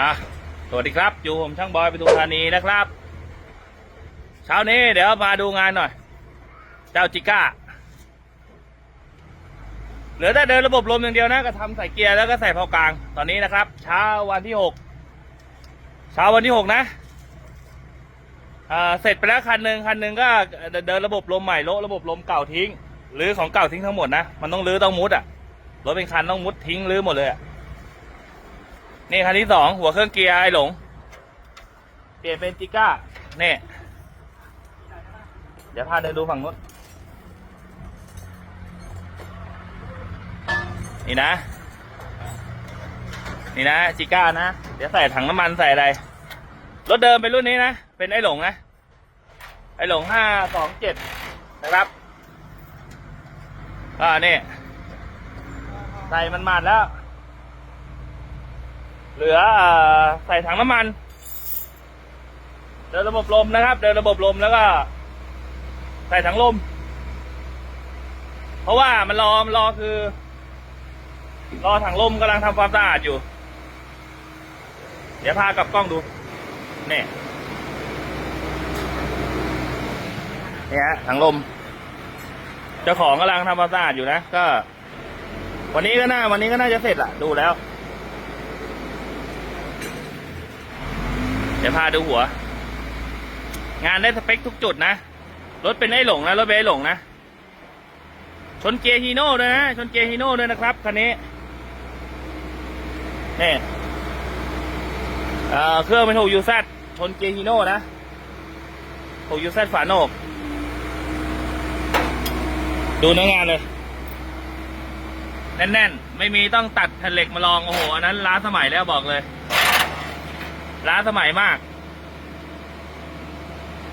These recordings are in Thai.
อะสวัสดีครับ อยู่ผมช่างบอยไปทุมธานีนะครับ เช้านี้เดี๋ยวมาดูงานหน่อย เจ้าจิก้า เหลือแต่เดินระบบลมอย่างเดียวนะ ก็ทำใส่เกียร์แล้วก็ใส่เผากลาง ตอนนี้นะครับ เช้าวันที่หก เช้าวันที่หกนะเสร็จไปแล้วคันหนึ่งคันหนึ่งก็เดินระบบลมใหม่โละระบบลมเก่าทิ้งหรือของเก่าทิ้งทั้งหมดนะ มันต้องรื้อต้องมุดอะรถเป็นคันต้องมุดทิ้งรื้อหมดเลยอะ นี่คันที่สองหัวเครื่องเกียร์ไอ้หลง เปลี่ยนเป็นจิก้านี่ เดี๋ยวพาเดินดูฝั่งนู้นนี่นะ นี่นะจิก้านะ เดี๋ยวใส่ถังน้ำมันใส่อะไร รถเดิมเป็นรุ่นนี้นะ เป็นไอ้หลงนะ ไอ้หลงห้าสองเจ็ดนะครับอ่านี่ใส่มันมาดแล้ว เหลืออใส่ถังน้ำมัน เดินระบบลมนะครับ เดินระบบลมแล้วก็ ใส่ถังลม เพราะว่ามันรอมันรอคือ รอถังลมกำลังทำความสะอาดอยู่ เดี๋ยวพากลับกล้องดูนี่นี่ฮะถังลม เจ้าของกำลังทำความสะอาดอยู่นะ ก็ วันนี้ก็น่า วันนี้ก็น่าจะเสร็จละดูแล้ว ดี๋ยวพาดูหัว งานได้สเปคทุกจุดนะ รถเป็นไอ้หลงนะ รถเป็นไอ้หลงนะ ชนเกียร์ฮีโน่ด้วยนะ ชนเกียร์ฮีโน่ด้วยนะครับคันนี้นี่เอ่อเครื่องเป็นหกยูซชนเกียร์ฮีโน่นะหกยูซฝาโหนก ดูเนื้องานเลยแน่นๆ ไม่มีต้องตัดแผ่นเหล็กมาลอง โอ้โห อันนั้นล้าสมัยแล้วบอกเลย ล้าสมัยมาก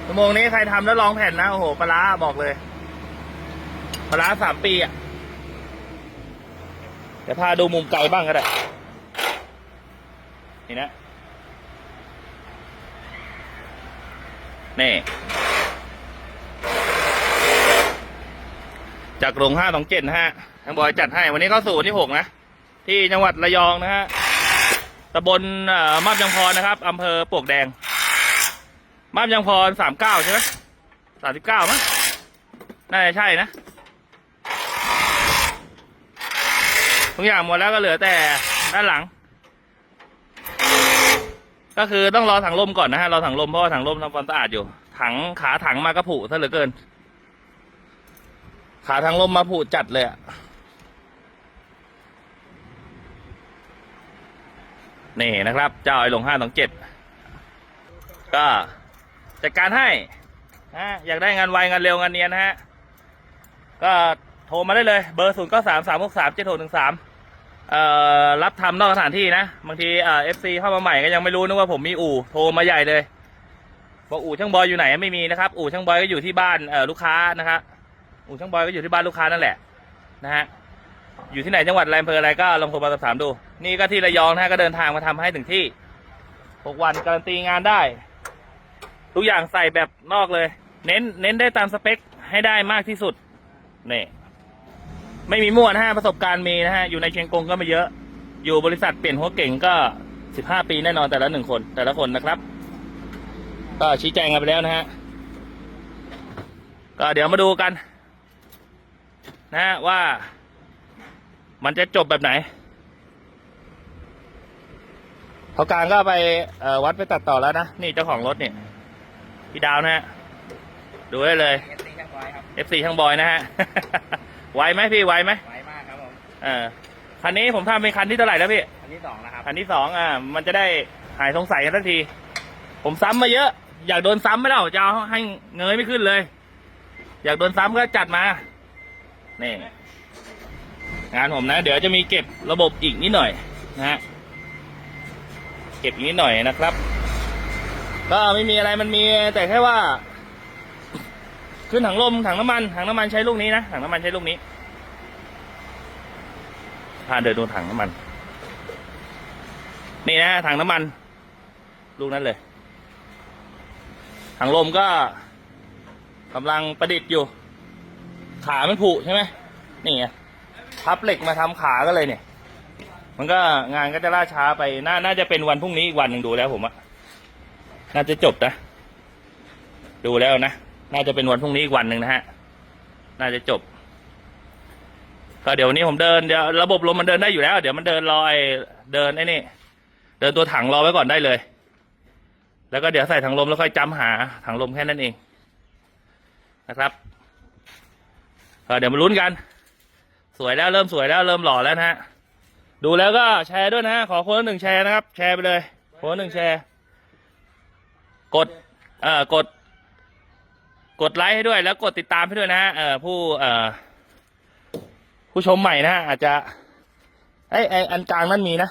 ชั่วโมงนี้ใครทำแล้วลองแผ่นนะ โอ้โหปลาร้าบอกเลยปลาร้าสามปีอะ เดี๋ยวพาดูมุมไกลบ้างก็ได้ นี่นะ นี่จากโรงห้าสองเจ็ดนะฮะทางบอยจัดให้ วันนี้เข้าสู่วันที่หกนะ ที่จังหวัดระยองนะฮะ ตำบลมาบยังพรนะครับอำเภอปวกแดง มาบยังพรสามเก้าใช่ไหมสามสิบเก้ามั้งน่าจะใช่นะทุกอย่างหมดแล้วก็เหลือแต่ด้านหลัง ก็คือต้องรอถังลมก่อนนะฮะรอถังลมเพราะว่าถังลมทำความสะอาดอยู่ ถังขาถังมากระผุซะเหลือเกิน ขาถังลมมาผุจัดเลยอะ นี่นะครับ เจ้าไอ้หลงห้าสองเจ็ดก็จัดการให้นะอยากได้งานไวงานเร็วงานเนียนนะฮะก็โทรมาได้เลยเบอร์ศูนย์เก้าสามสามหกสามเจ็ดหกหนึ่งสามเอ่อรับทำนอกสถานที่นะบางทีเอ่อฟซีเข้ามาใหม่ก็ยังไม่รู้นึกว่าผมมีอู่โทรมาใหญ่เลยบอกอู่ช่างบอยอยู่ไหนไม่มีนะครับอู่ช่างบอยก็อยู่ที่บ้านเอ่อลูกค้านะครับอู่ช่างบอยก็อยู่ที่บ้านลูกค้านั่นแหละนะฮะ อยู่ที่ไหนจังหวัดอะไรอำเภออะไรก็ลองโทรมาสอบถามดู นี่ก็ที่ระยองนะฮะก็เดินทางมาทำให้ถึงที่หกวันการันตีงานได้ ทุกอย่างใส่แบบนอกเลย เน้นเน้นได้ตามสเปคให้ได้มากที่สุดนี่ไม่มีมั่วนะฮะประสบการณ์มีนะฮะอยู่ในเชียงกงก็ไม่เยอะ อยู่บริษัทเปลี่ยนหัวเก่งก็สิบห้าปีแน่นอนแต่ละหนึ่งคน แต่ละคนนะครับ ก็ชี้แจงกันไปแล้วนะฮะก็เดี๋ยวมาดูกัน นะฮะว่า มันจะจบแบบไหนเขากลางก็ไปเอ่อวัดไปตัดต่อแล้วนะ นี่เจ้าของรถเนี่ยพี่ดาวนะฮะ ดูได้เลยเอฟซีช่างบอยครับ FC ช่างบอยนะฮะ ไวไหมพี่ไวไหมไวมากครับผมเออคันนี้ผมทำเป็นคันที่เท่าไหร่แล้วพี่อันที่สองนะครับ คันที่สองอ่ามันจะได้หายสงสัยกันสักที ผมซ้ำมาเยอะ อยากโดนซ้ำไม่เล่าจะเอาให้เงยไม่ขึ้นเลย อยากโดนซ้ำก็จัดมา นี่ งานผมนะ เดี๋ยวจะมีเก็บระบบอีกนิดหน่อยนะฮะเก็บอีกนิดหน่อยนะครับ ก็ไม่มีอะไรมันมีแต่แค่ว่า ขึ้นถังลมถังน้ำมันถังน้ำมันใช้ลูกนี้นะถังน้ำมันใช้ลูกนี้พาเดินดูถังน้ำมัน นี่นะถังน้ำมัน ลูกนั้นเลยถังลมก็กำลังประดิษฐ์อยู่ ขามันผุใช่ไหมนี่ไง พับเหล็กมาทำขาก็เลยเนี่ย มันก็งานก็จะล่าช้าไปน่าน่าจะเป็นวันพรุ่งนี้อีกวันหนึ่งดูแล้วผมอะน่าจะจบนะ ดูแล้วนะ น่าจะเป็นวันพรุ่งนี้อีกวันหนึ่งนะฮะ น่าจะจบ ก็เดี๋ยววันนี้ผมเดินเดี๋ยวระบบลมมันเดินได้อยู่แล้ว เดี๋ยวมันเดินรอไอเดินไอ้นี่ เดินตัวถังรอไว้ก่อนได้เลย แล้วก็เดี๋ยวใส่ถังลมแล้วค่อยจำหาถังลมแค่นั้นเองนะครับเออเดี๋ยวมาลุ้นกัน สวยแล้วเริ่มสวยแล้วเริ่มหล่อแล้วนะฮะดูแล้วก็แชร์ด้วยนะฮะขอคนละหนึ่งแชร์นะครับ แชร์ไปเลยคนละหนึ่งแชร์ กดเอ่อกด กดไลค์ให้ด้วย แล้วกดติดตามให้ด้วยนะฮะเอ่อผู้เอ่อผู้ชมใหม่นะฮะอาจจะไอไออันกลางนั่นมีนะ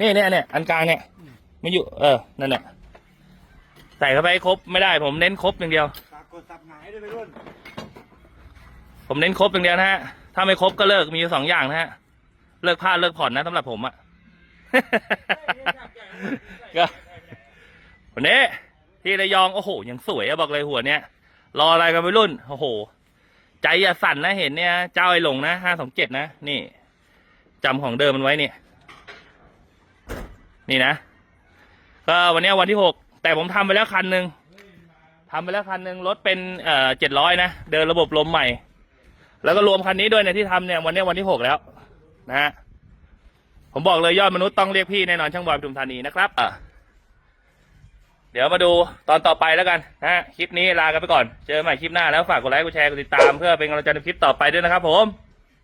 นี่เนี่ยเนี่ยอันกลางเนี่ยไม่อยู่ เออนั่นแหละใส่เข้าไปครบไม่ได้ผมเน้นครบอย่างเดียวตากดสับหงายด้วยไปรุ่น ผมเน้นครบอย่างเดียวนะฮะ ถ้าไม่ครบก็เลิกมีสองอย่างนะฮะ เลิกพลาดเลิกผ่อนนะสำหรับผมอะก็วันนี้ที่ระยอง โอ้โห ยังสวยอะบอกเลยหัวเนี้ย รออะไรกันไปรุ่น โอ้โห ใจอย่าสั่นนะเห็นเนี่ย เจ้าไอ้หลงนะห้าสองเจ็ดนะ นี่จำของเดิมมันไว้เนี่ย นี่นะ ก็วันนี้วันที่หก แต่ผมทำไปแล้วคันหนึ่งทำไปแล้วคันหนึ่งรถเป็นเอ่อเจ็ดร้อยนะ เดินระบบลมใหม่ แล้วก็รวมคันนี้ด้วยเนี่ยที่ทำเนี่ยวันนี้วันที่หกแล้ว นะฮะผมบอกเลยยอดมนุษย์ต้องเรียกพี่แน่นอนช่างบอยปทุมธานีนะครับอะเดี๋ยวมาดูตอนต่อไปแล้วกันนะฮะคลิปนี้ลากันไปก่อน เจอกันใหม่คลิปหน้าแล้วฝากกดไลค์กดแชร์กดติดตามเพื่อเป็นกำลังใจในคลิปต่อไปด้วยนะครับผม